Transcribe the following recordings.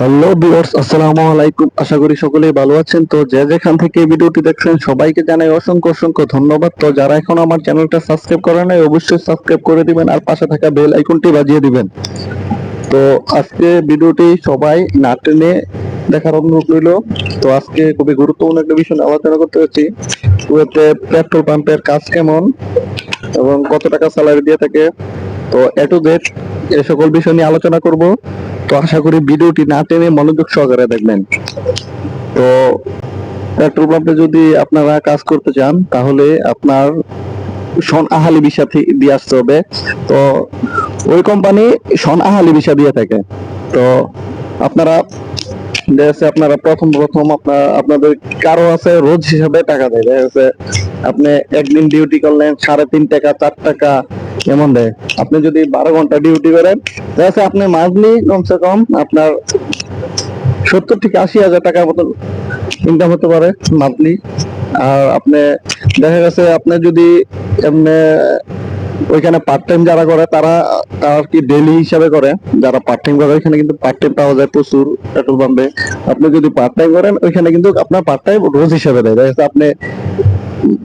Hello viewers, আসসালামু আলাইকুম। আশা করি সকলেই ভালো আছেন। তো যে যেখান থেকে ভিডিওটি দেখছেন, সবাইকে জানাই অসংখ্য অসংখ্য ধন্যবাদ। তো যারা এখন আমার চ্যানেলটা সাবস্ক্রাইব করে নাই, অবশ্যই সাবস্ক্রাইব করে দিবেন আর পাশে থাকা বেল আইকনটি বাজিয়ে দিবেন। তো আজকে ভিডিওটি সবাই না টেনে দেখার অনুরোধ রইল। তো আজকে খুবই গুরুত্বপূর্ণ একটা বিষয় নিয়ে আলোচনা করতে হচ্ছি কুয়েতে পেট্রোল পাম্পের কাজ কেমন এবং কত টাকা স্যালারি দিয়ে থাকে। তো এ টু জেড এ সকল বিষয় নিয়ে আলোচনা করব। তো আশা করি ভিডিওটি না টেনে মনোযোগ সহকারে দেখবেন। তো পেট্রোল পাম্পে যদি আপনারা কাজ করতে চান, তাহলে আপনার সন আহালি ভিসা দিয়ে আসতে হবে। তো ওই কোম্পানি সন আহালি ভিসা দিয়ে থাকে। তো আপনারা দেখা আপনারা প্রথম প্রথম আপনার আপনাদের কারও আছে রোজ হিসাবে টাকা দেয়। দেখা আপনি একদিন ডিউটি করলেন, সাড়ে তিন টাকা, চার টাকা এমন দেয় আপনি যদি বারো ঘণ্টা ডিউটি করেন যাচ্ছে আপনি মান্থলি কমসে কম আপনার সত্তর থেকে আশি হাজার টাকার মতন ইনকাম হতে পারে মান্থলি আর আপনি, দেখা গেছে, আপনি যদি এমনি ওইখানে পার্ট টাইম যারা করে, তারা, তার কি ডেলি হিসাবে করে? যারা পার্ট টাইম করে, ওইখানে কিন্তু পার্ট টাইম পাওয়া যায় প্রচুর পেট্রোল পাম্পে আপনি যদি পার্ট টাইম করেন, ওইখানে কিন্তু আপনার পার্ট টাইম রোজ হিসাবে দেয়। দেখা আপনি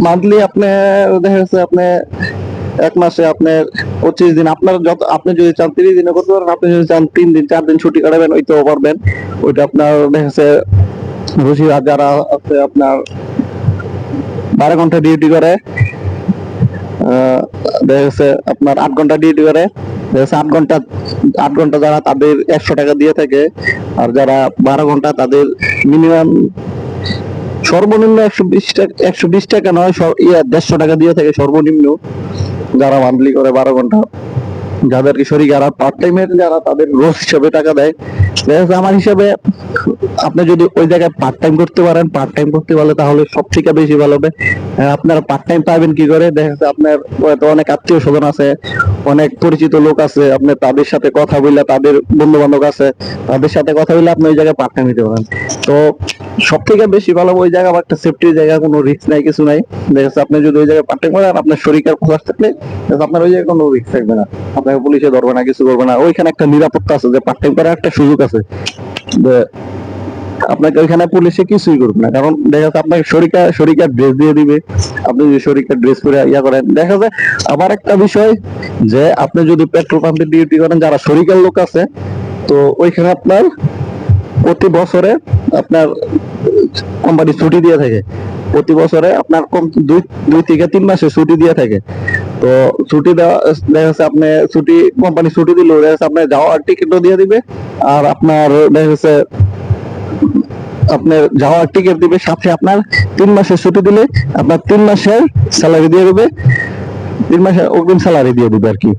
মান্থলি আপনি, দেখা যাচ্ছে আপনি এক মাসে আপনার পঁচিশ দিন, আপনার যত, আপনি যদি চান তিরিশ দিনে করতে পারেন, আপনি যদি চান তিন দিন, চার দিন ছুটি কাটাবেন ওইটাও পারবেন। ওইটা আপনার দেখা যাচ্ছে রুচি যারা আছে আপনার বারো ঘণ্টা ডিউটি করে দেখা যাচ্ছে আপনার আট ঘণ্টা ডিউটি করে, দেখা আট ঘণ্টা আট ঘণ্টা যারা তাদের একশো টাকা দিয়ে থাকে, আর যারা বারো ঘণ্টা তাদের মিনিমাম সর্বনিম্ন একশো বিশ টাকা, একশো বিশ টাকা নয় ইয়া, দেড়শো টাকা দিয়ে থাকে সর্বনিম্ন যারা মান্থলি করে বারো ঘণ্টা। যাদের কি শরীর যারা পার্ট টাইমের যারা তাদের রোজ হিসাবে টাকা দেয়। আমার হিসাবে, আপনি যদি ওই জায়গায় পার্ট টাইম করতে পারেন পার্ট টাইম করতে পারলে তাহলে সব থেকে বেশি ভালো হবে। আপনারা পার্ট টাইম পাবেন কি করে? দেখা যাচ্ছে আপনার অনেক আত্মীয় স্বজন আছে, অনেক পরিচিত লোক আছে, আপনি তাদের সাথে কথা বললে তাদের বন্ধু বান্ধব আছে, তাদের সাথে কথা বললে আপনি ওই জায়গায় পার্ট টাইম দিতে পারেন। তো সব থেকে বেশি ভালো ওই জায়গা বা একটা সেফটির জায়গা কোনো রিস্ক নাই, কিছু নাই। দেখা যাচ্ছে আপনি যদি ওই জায়গায় পার্ট করেন, আপনার শরীরের খোঁজ থাকলে আপনার ওই জায়গায় কোনো রিস্ক থাকবে না। আপনাকে পুলিশে ধরবে না, কিছু করবে না। ওইখানে একটা নিরাপত্তা আছে যে পার্ট করার একটা সুযোগ আছে। আপনাকে ওইখানে পুলিশে কিছুই করবে না। কারণ দেখা যাচ্ছে আপনাকে শরীরকা শরীরকার ড্রেস দিয়ে দিবে। আপনি যদি শরীরকার ড্রেস পরে ইয়া করেন, দেখা যায় আবার একটা বিষয় যে আপনি যদি পেট্রোল পাম্পে ডিউটি করেন, যারা শরীরকার লোক আছে, তো ওইখানে আপনার প্রতি বছরে আপনার কোম্পানি ছুটি দিয়ে থাকে। প্রতি বছরে আপনার কম দুই দুই থেকে তিন মাসে ছুটি দিয়ে থাকে। তো ছুটি দেওয়া, দেখা যাচ্ছে আপনি ছুটি কোম্পানি ছুটি দিলেও দেখা যাচ্ছে আপনার যাওয়ার টিকিটও দিয়ে দিবে। আর আপনার দেখা যাচ্ছে আপনার যাওয়ার টিকিট দিবে, সাথে আপনার তিন মাসের ছুটি দিলে আপনার তিন মাসের স্যালারি দিয়ে দেবে। তিন মাসের অগ্রিম স্যালারি দিয়ে দিবে আর কি?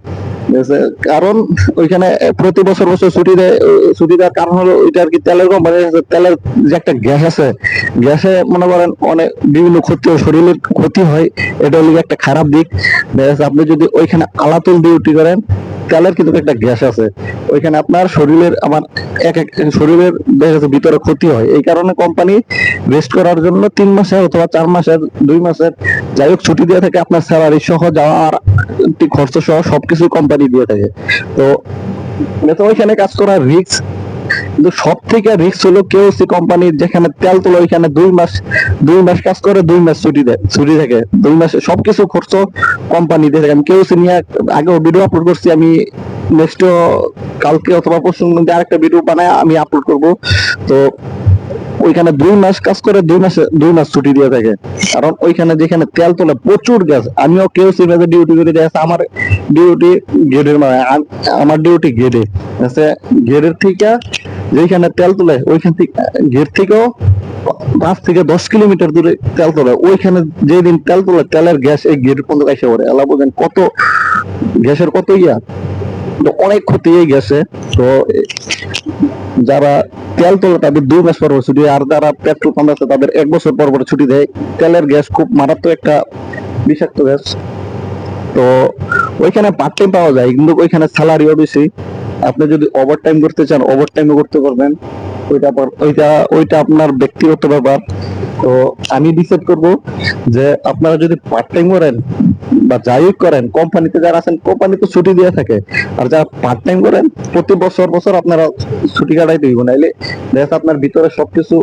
কারণ ওইখানে প্রতি বছর বছর ছুটি দেয় ছুটি দেওয়ার কারণ হলো ওইটা আর কি তেলের কোম্পানি তেলের যে একটা গ্যাস আছে, গ্যাসে মনে করেন অনেক বিভিন্ন ক্ষতি শরীরের ক্ষতি হয়, এটা হলো একটা খারাপ দিক। আপনি যদি ওইখানে আলাতুল ডিউটি করেন তেলের কিন্তু একটা গ্যাস আছে। ওইখানে আপনার শরীরের আমার এক এক শরীরের দেখা যাচ্ছে ভিতরে ক্ষতি হয়। এই কারণে কোম্পানি রেস্ট করার জন্য তিন মাসে অথবা চার মাসের, দুই মাসের যাই হোক ছুটি দিয়ে থাকে আপনার স্যালারি সহ যাওয়া আর খরচ সহ সবকিছু কোম্পানি দিয়ে থাকে। তো তো ওইখানে কাজ করার রিস্ক কিন্তু সব থেকে রিস্ক হলো কেউ সি কোম্পানির যেখানে তেল তোলো, ওইখানে দুই মাস দুই মাস কাজ করে, দুই মাস ছুটি দেয়, ছুটি থাকে। দুই মাসে সবকিছু খরচ কোম্পানি দিয়ে থাকে। আমি কেউ সি নিয়ে আগে ভিডিও আপলোড করছি, আমি নেক্সট কালকে অথবা পরশু আরেকটা ভিডিও বানায়, আমি আপলোড করব। তো ওইখানে দুই মাস কাজ করে, দুই মাসে, দুই মাস ছুটি দিয়ে থাকে। কারণ ওইখানে যেখানে তেল তোলে, প্রচুর গ্যাস আমিও কেউ সিমেজে ডিউটি করে দিয়ে আমার ডিউটি গেটের মানে আমার ডিউটি গেটে গেটের থেকে যেখানে তেল তোলে, ওইখান থেকে গেট থেকেও পাঁচ থেকে দশ কিলোমিটার দূরে তেল তোলে। ওইখানে যেদিন তেল তোলে, তেলের গ্যাস এই গেট পর্যন্ত এসে পড়ে। আল্লাহ বোঝেন কত গ্যাসের কত ইয়া? তো অনেক ক্ষতি এই গ্যাসে। তো যারা তেল তোলে, তাদের দুই মাস পর ছুটি আর যারা পেট্রোল পাম্প আছে, তাদের এক বছর পর পর ছুটি দেয়। তেলের গ্যাস খুব মারাত্মক একটা বিষাক্ত গ্যাস। তো ওইখানে পার্ট টাইম পাওয়া যায়, কিন্তু ওইখানে স্যালারিও বেশি। আপনি যদি ওভার টাইম করতে চান ওভার টাইমও করতে পারবেন। ওইটা ওইটা ওইটা আপনার ব্যক্তিগত ব্যাপার। তো আমি ডিসাইড করব যে আপনারা যদি পার্ট টাইম করেন বা যাই করেন কোম্পানিতে যারা আছেন কোম্পানি তো ছুটি দিয়ে থাকে, আর যারা পার্ট টাইম করেন, প্রতি বছর বছর আপনারা ছুটি কাটাই দিব। নাইলে দেখা আপনার ভিতরে সবকিছু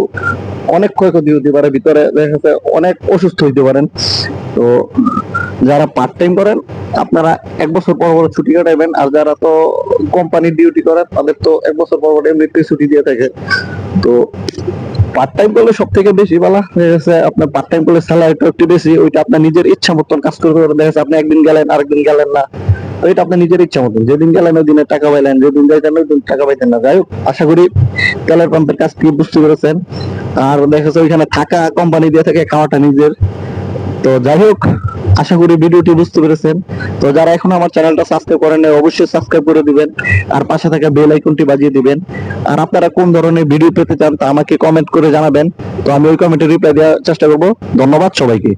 অনেক ক্ষয়ক্ষতি হতে পারে। ভিতরে দেখা যাচ্ছে অনেক অসুস্থ হইতে পারেন। তো যারা পার্ট টাইম করেন, আপনারা এক বছর পর পর ছুটি কাটাইবেন আর যারা তো কোম্পানির ডিউটি করেন, তাদের তো এক বছর পর পর এমনিতেই ছুটি দিয়ে থাকে। তো পার্ট টাইম করলে সব থেকে বেশি ভালো হয়ে গেছে আপনার পার্ট টাইম করলে স্যালারিটা একটু বেশি, ওইটা আপনার নিজের ইচ্ছা মতন কাজ পারবেন দেখা যাচ্ছে আপনি একদিন গেলেন, আরেকদিন গেলেন না। ওইটা আপনার নিজের ইচ্ছা মতন। যেদিন গেলেন, ওই দিনে টাকা পাইলেন, যেদিন যাইতেন, ওই দিন টাকা পাইতেন না। যাই হোক, আশা করি তেলের পাম্পের কাজ কি বুঝতে পেরেছেন। আর দেখা যাচ্ছে ওইখানে থাকা কোম্পানি দিয়ে থাকে, খাওয়াটা নিজের। তো যাই হোক আশা করি ভিডিওটি বুঝতে পেরেছেন। তো যারা এখন আমার চ্যানেলটা সাবস্ক্রাইব করেন নাই, অবশ্যই সাবস্ক্রাইব করে দিবেন আর পাশে থাকা বেল আইকনটি বাজিয়ে দিবেন। আর আপনারা কোন ধরনের ভিডিও পেতে চান তা আমাকে কমেন্ট করে জানাবেন। তো আমি ওই কমেন্টে রিপ্লাই দেওয়ার চেষ্টা করব। ধন্যবাদ সবাইকে।